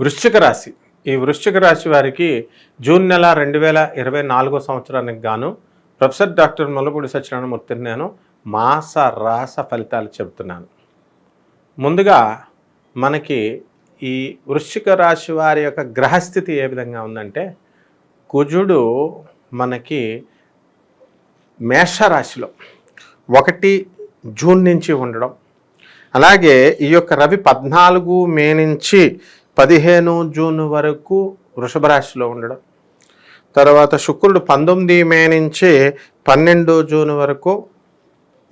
వృశ్చిక రాశి. ఈ వృశ్చిక రాశి వారికి జూన్ నెల రెండు వేల ఇరవై నాలుగో సంవత్సరానికి గాను ప్రొఫెసర్ డాక్టర్ మొలపూడి సత్యనారాయణమూర్తిని నేను మాస రాస ఫలితాలు చెబుతున్నాను. ముందుగా మనకి ఈ వృశ్చిక రాశి వారి యొక్క గ్రహస్థితి ఏ విధంగా ఉందంటే కుజుడు మనకి మేషరాశిలో ఒకటి జూన్ నుంచి ఉండడం. అలాగే ఈ యొక్క రవి పద్నాలుగు మే నుంచి పదిహేను జూన్ వరకు వృషభ రాశిలో ఉండడం. తర్వాత శుక్రుడు పంతొమ్మిది మే నుంచి పన్నెండు జూన్ వరకు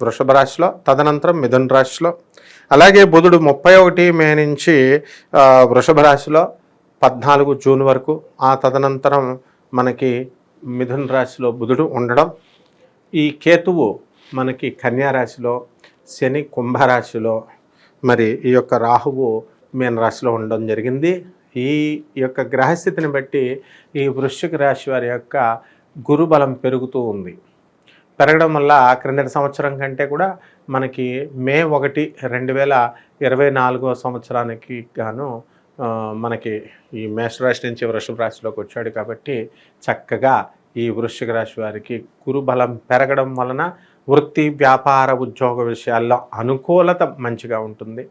వృషభ రాశిలో తదనంతరం మిథున రాశిలో. అలాగే బుధుడు ముప్పై ఒకటి మే నుంచి వృషభ రాశిలో పద్నాలుగు జూన్ వరకు ఆ తదనంతరం మనకి మిథున రాశిలో బుధుడు ఉండడం. ఈ కేతువు మనకి కన్యారాశిలో శని కుంభరాశిలో మరి ఈ యొక్క రాహువు మీన రాశిలో ఉండడం జరిగింది. ఈ యొక్క గ్రహస్థితిని బట్టి ఈ వృశ్చిక రాశి వారి యొక్క గురుబలం పెరుగుతూ ఉంది. పెరగడం వల్ల క్రిందటి సంవత్సరం కంటే కూడా మనకి మే ఒకటి రెండు వేల ఇరవై నాలుగో సంవత్సరానికి గాను మనకి ఈ మేషరాశి నుంచి వృషభ రాశిలోకి వచ్చాడు కాబట్టి చక్కగా ఈ వృశ్చిక రాశి వారికి గురుబలం పెరగడం వలన వృత్తి వ్యాపార ఉద్యోగ విషయాల్లో అనుకూలత మంచిగా ఉంటుంది.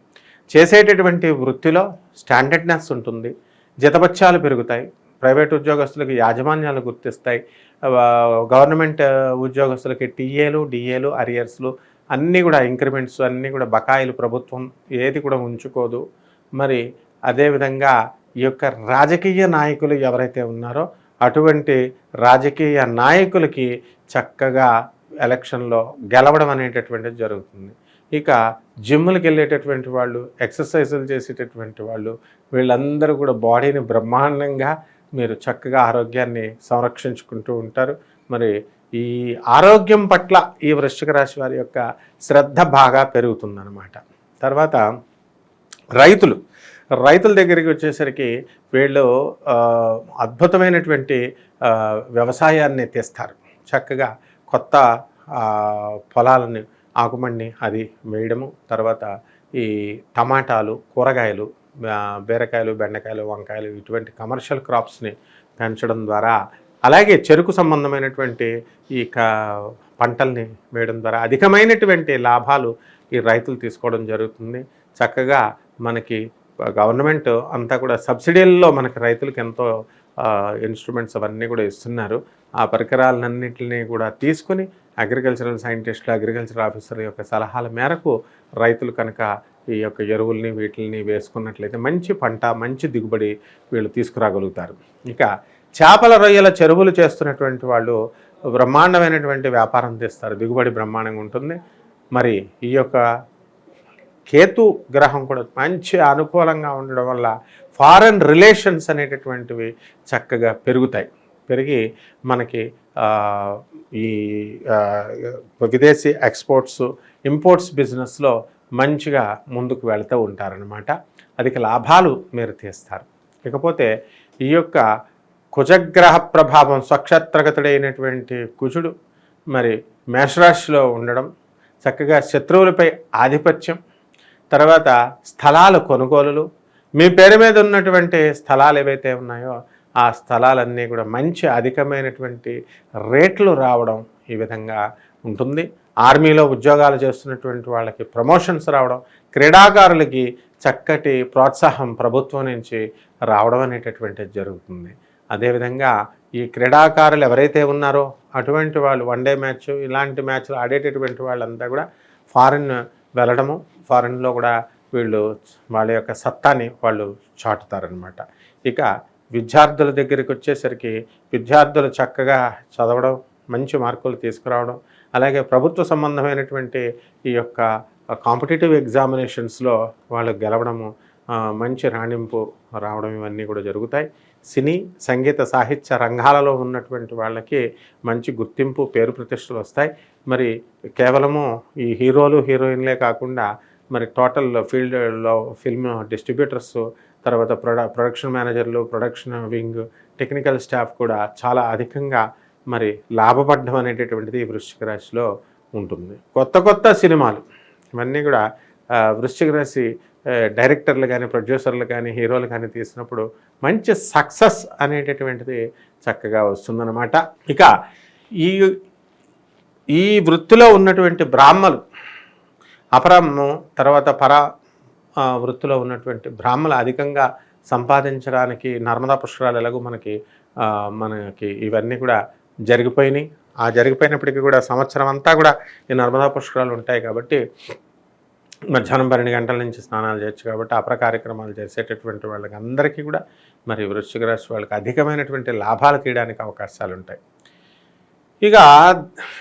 చేసేటటువంటి వృత్తిలో స్టాండర్డ్నెస్ ఉంటుంది జీతభత్యాలు పెరుగుతాయి ప్రైవేట్ ఉద్యోగస్తులకు యాజమాన్యాలు గుర్తిస్తాయి గవర్నమెంట్ ఉద్యోగస్తులకి టీఏలు డిఏలు అరియర్స్లు అన్నీ కూడా ఇంక్రిమెంట్స్ అన్నీ కూడా బకాయిలు ప్రభుత్వం ఏది కూడా ఉంచుకోదు. మరి అదేవిధంగా ఈ యొక్క రాజకీయ నాయకులు ఎవరైతే ఉన్నారో అటువంటి రాజకీయ నాయకులకి చక్కగా ఎలక్షన్లో గెలవడం అనేటటువంటిది జరుగుతుంది. ఇక జిమ్లకు వెళ్ళేటటువంటి వాళ్ళు ఎక్సర్సైజులు చేసేటటువంటి వాళ్ళు వీళ్ళందరూ కూడా బాడీని బ్రహ్మాండంగా మీరు చక్కగా ఆరోగ్యాన్ని సంరక్షించుకుంటూ ఉంటారు. మరి ఈ ఆరోగ్యం పట్ల ఈ వృశ్చిక రాశి వారి యొక్క శ్రద్ధ బాగా పెరుగుతుందన్నమాట. తర్వాత రైతులు. రైతుల దగ్గరికి వచ్చేసరికి వీళ్ళు అద్భుతమైనటువంటి వ్యవసాయాన్ని తీస్తారు. చక్కగా కొత్త పొలాలని ఆకుమండి అది వేయడము. తర్వాత ఈ టమాటాలు కూరగాయలు బీరకాయలు బెండకాయలు వంకాయలు ఇటువంటి కమర్షియల్ క్రాప్స్ని పెంచడం ద్వారా అలాగే చెరుకు సంబంధమైనటువంటి ఈ క పంటల్ని వేయడం ద్వారా అధికమైనటువంటి లాభాలు ఈ రైతులు తీసుకోవడం జరుగుతుంది. చక్కగా మనకి గవర్నమెంట్ అంతా కూడా సబ్సిడీల్లో మనకి రైతులకు ఎంతో ఇన్స్ట్రుమెంట్స్ అవన్నీ కూడా ఇస్తున్నారు. ఆ పరికరాలన్నింటినీ కూడా తీసుకుని అగ్రికల్చరల్ సైంటిస్టులు అగ్రికల్చర్ ఆఫీసర్ యొక్క సలహాల మేరకు రైతులు కనుక ఈ యొక్క ఎరువుల్ని వీటిని వేసుకున్నట్లయితే మంచి పంట మంచి దిగుబడి వీళ్ళు తీసుకురాగలుగుతారు. ఇక చేపల రొయ్యల చెరువులు చేస్తున్నటువంటి వాళ్ళు బ్రహ్మాండమైనటువంటి వ్యాపారం తీస్తారు దిగుబడి బ్రహ్మాండంగా ఉంటుంది. మరి ఈ యొక్క కేతు గ్రహం కూడా మంచి అనుకూలంగా ఉండడం వల్ల ఫారెన్ రిలేషన్స్ అనేటటువంటివి చక్కగా పెరుగుతాయి. పెరిగి మనకి ఈ విదేశీ ఎక్స్పోర్ట్స్ ఇంపోర్ట్స్ బిజినెస్లో మంచిగా ముందుకు వెళుతూ ఉంటారనమాట అధిక లాభాలు మీరు తీస్తారు. ఇకపోతే ఈ యొక్క కుజగ్రహ ప్రభావం స్వక్షత్రగతుడైనటువంటి కుజుడు మరి మేషరాశిలో ఉండడం చక్కగా శత్రువులపై ఆధిపత్యం తర్వాత స్థలాల కొనుగోలులు మీ పేరు మీద ఉన్నటువంటి స్థలాలు ఏవైతే ఉన్నాయో ఆ స్థలాలన్నీ కూడా మంచి అధికమైనటువంటి రేట్లు రావడం ఈ విధంగా ఉంటుంది. ఆర్మీలో ఉద్యోగాలు చేస్తున్నటువంటి వాళ్ళకి ప్రమోషన్స్ రావడం క్రీడాకారులకి చక్కటి ప్రోత్సాహం ప్రభుత్వం నుంచి రావడం అనేటటువంటిది జరుగుతుంది. అదేవిధంగా ఈ క్రీడాకారులు ఎవరైతే ఉన్నారో అటువంటి వాళ్ళు వన్ డే మ్యాచ్ ఇలాంటి మ్యాచ్లు ఆడేటటువంటి వాళ్ళంతా కూడా ఫారిన్ వెళ్ళడము ఫారిన్లో కూడా వీళ్ళు వాళ్ళ యొక్క సత్తాని వాళ్ళు చాటుతారనమాట ఇక విద్యార్థుల దగ్గరికి వచ్చేసరికి విద్యార్థులు చక్కగా చదవడం మంచి మార్కులు తీసుకురావడం అలాగే ప్రభుత్వ సంబంధమైనటువంటి ఈ యొక్క కాంపిటేటివ్ ఎగ్జామినేషన్స్లో వాళ్ళు గెలవడము మంచి రాణింపు రావడం ఇవన్నీ కూడా జరుగుతాయి. సినీ సంగీత సాహిత్య రంగాలలో ఉన్నటువంటి వాళ్ళకి మంచి గుర్తింపు పేరు ప్రతిష్టలు వస్తాయి. మరి కేవలము ఈ హీరోలు హీరోయిన్లే కాకుండా మరి టోటల్ ఫీల్డ్లో ఫిల్మ్ డిస్ట్రిబ్యూటర్స్ తర్వాత ప్రొడ ప్రొడక్షన్ మేనేజర్లు ప్రొడక్షన్ వింగ్ టెక్నికల్ స్టాఫ్ కూడా చాలా అధికంగా మరి లాభపడడం అనేటటువంటిది వృశ్చిక రాశిలో ఉంటుంది. కొత్త కొత్త సినిమాలు ఇవన్నీ కూడా వృశ్చిక రాశి డైరెక్టర్లు కానీ ప్రొడ్యూసర్లు కానీ హీరోలు కానీ తీసినప్పుడు మంచి సక్సెస్ అనేటటువంటిది చక్కగా వస్తుందన్నమాట. ఇక ఈ ఈ వృత్తిలో ఉన్నటువంటి బ్రాహ్మలు అపరము తర్వాత పర వృత్తిలో ఉన్నటువంటి బ్రాహ్మలు అధికంగా సంపాదించడానికి నర్మదా పుష్కరాలు ఎలాగో మనకి మనకి ఇవన్నీ కూడా జరిగిపోయినాయి. ఆ జరిగిపోయినప్పటికీ కూడా సంవత్సరం అంతా కూడా ఈ నర్మదా పుష్కరాలు ఉంటాయి కాబట్టి మధ్యాహ్నం పన్నెండు గంటల నుంచి స్నానాలు చేయొచ్చు కాబట్టి అపర కార్యక్రమాలు చేసేటటువంటి వాళ్ళకి అందరికీ కూడా మరి వృశ్చిక రాశి వాళ్ళకి అధికమైనటువంటి లాభాలు తీయడానికి అవకాశాలు ఉంటాయి. ఇక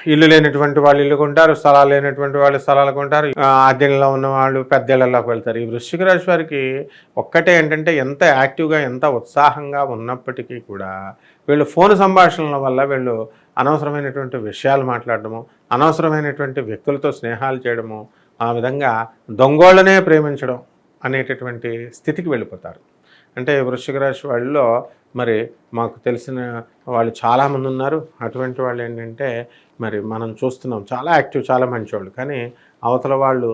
ఇల్లు లేనటువంటి వాళ్ళు ఇల్లు కొంటారు స్థలాలు లేనటువంటి వాళ్ళు స్థలాలు కొంటారు. ఆ, ఉన్న వాళ్ళు పెద్ద ఇళ్ళలోకి వెళ్తారు. ఈ వృశ్చిక రాశి వారికి ఒక్కటే ఏంటంటే ఎంత యాక్టివ్గా ఎంత ఉత్సాహంగా ఉన్నప్పటికీ కూడా వీళ్ళు ఫోన్ సంభాషణల వల్ల వీళ్ళు అనవసరమైనటువంటి విషయాలు మాట్లాడడము అనవసరమైనటువంటి వ్యక్తులతో స్నేహాలు చేయడము ఆ విధంగా దొంగోళ్ళనే ప్రేమించడం అనేటటువంటి స్థితికి వెళ్ళిపోతారు. అంటే వృశ్చిక రాశి వాళ్ళలో మరి మాకు తెలిసిన వాళ్ళు చాలామంది ఉన్నారు. అటువంటి వాళ్ళు ఏంటంటే మరి మనం చూస్తున్నాం చాలా యాక్టివ్ చాలా మంచివాళ్ళు. కానీ అవతల వాళ్ళు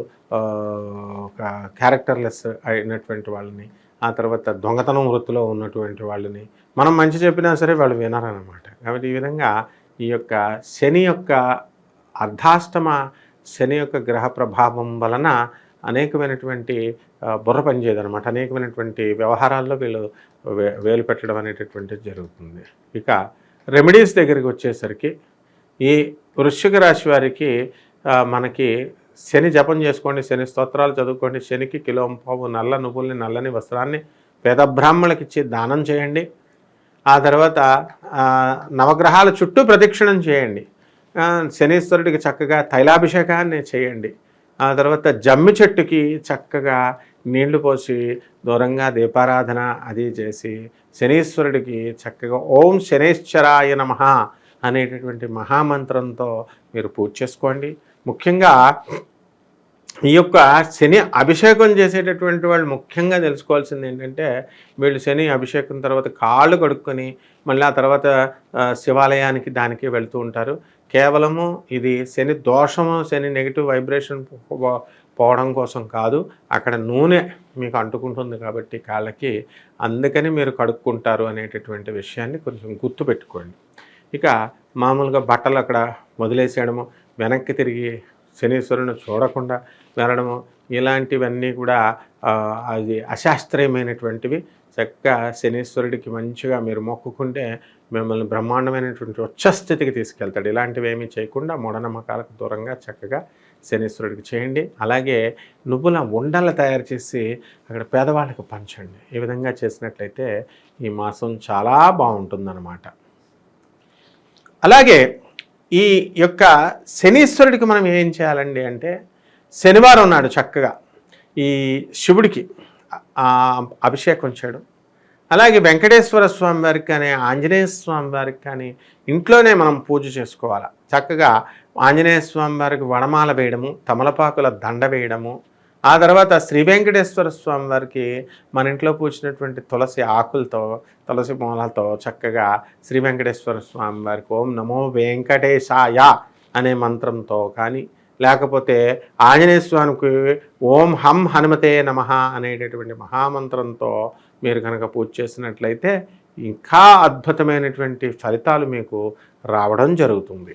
ఒక క్యారెక్టర్లెస్ అయినటువంటి వాళ్ళని ఆ తర్వాత దొంగతనం వృత్తిలో ఉన్నటువంటి వాళ్ళని మనం మంచి చెప్పినా సరే వాళ్ళు వినారనమాట. కాబట్టి ఈ విధంగా ఈ యొక్క శని యొక్క అర్ధాష్టమ శని యొక్క గ్రహ ప్రభావం వలన అనేకమైనటువంటి బుర్ర పనిచేయదనమాట అనేకమైనటువంటి వ్యవహారాల్లో వీళ్ళు వేలు పెట్టడం అనేటటువంటిది జరుగుతుంది. ఇక రెమెడీస్ దగ్గరికి వచ్చేసరికి ఈ వృశ్చిక రాశి వారికి మనకి శని జపం చేసుకోండి శని స్తోత్రాలు చదువుకోండి శనికి కిలో పావు నల్ల నువ్వుల్ని నల్లని వస్త్రాన్ని పేద బ్రాహ్మణులకు ఇచ్చి దానం చేయండి. ఆ తర్వాత నవగ్రహాల చుట్టూ ప్రదక్షిణం చేయండి. శనీశ్వరుడికి చక్కగా తైలాభిషేకాన్ని చేయండి. ఆ తర్వాత జమ్మి చెట్టుకి చక్కగా నీళ్ళు పోసి దూరంగా దీపారాధన అది చేసి శనీశ్వరుడికి చక్కగా ఓం శనేశ్వరాయ నమ అనేటటువంటి మహామంత్రంతో మీరు పూజ చేసుకోండి. ముఖ్యంగా ఈ యొక్క శని అభిషేకం చేసేటటువంటి వాళ్ళు ముఖ్యంగా తెలుసుకోవాల్సింది ఏంటంటే వీళ్ళు శని అభిషేకం తర్వాత కాళ్ళు కడుక్కొని మళ్ళీ ఆ తర్వాత శివాలయానికి దానికి వెళ్తూ ఉంటారు. కేవలము ఇది శని దోషము శని నెగిటివ్ వైబ్రేషన్ పోవడం కోసం కాదు. అక్కడ నూనె మీకు అంటుకుంటుంది కాబట్టి కాళ్ళకి అందుకని మీరు కడుక్కుంటారు అనేటటువంటి విషయాన్ని కొంచెం గుర్తుపెట్టుకోండి ఇక మామూలుగా బట్టలు అక్కడ వదిలేసేయడము వెనక్కి తిరిగి శనీశ్వరుని చూడకుండా వెళ్ళడము ఇలాంటివన్నీ కూడా అది అశాస్త్రీయమైనటువంటివి. చక్కగా శనీశ్వరుడికి మంచిగా మీరు మొక్కుకుంటే మిమ్మల్ని బ్రహ్మాండమైనటువంటి ఉచ్చస్థితికి తీసుకెళ్తాడు. ఇలాంటివి ఏమీ చేయకుండా మూఢనమ్మకాలకు దూరంగా చక్కగా శనీశ్వరుడికి చేయండి. అలాగే నువ్వుల ఉండలు తయారు చేసి అక్కడ పేదవాళ్ళకి పంచండి. ఈ విధంగా చేసినట్లయితే ఈ మాసం చాలా బాగుంటుందన్నమాట. అలాగే ఈ యొక్క శనీశ్వరుడికి మనం ఏం చేయాలండి అంటే శనివారం నాడు చక్కగా ఈ శివుడికి అభిషేకం చేయడం. అలాగే వెంకటేశ్వర స్వామి వారికి కానీ ఆంజనేయ స్వామి వారికి కానీ ఇంట్లోనే మనం పూజ చేసుకోవాలి. చక్కగా ఆంజనేయ స్వామి వారికి వడమాల వేయడము తమలపాకుల దండ వేయడము. ఆ తర్వాత శ్రీ వెంకటేశ్వర స్వామి వారికి మన ఇంట్లో పూచినటువంటి తులసి ఆకులతో తులసి మూలతో చక్కగా శ్రీ వెంకటేశ్వర స్వామి వారికి ఓం నమో వెంకటేశాయ అనే మంత్రంతో కానీ లేకపోతే ఆంజనేయ స్వామికి ఓం హం హనుమతే నమ అనేటటువంటి మహామంత్రంతో మీరు కనుక పూజ చేసినట్లయితే ఇంకా అద్భుతమైనటువంటి ఫలితాలు మీకు రావడం జరుగుతుంది.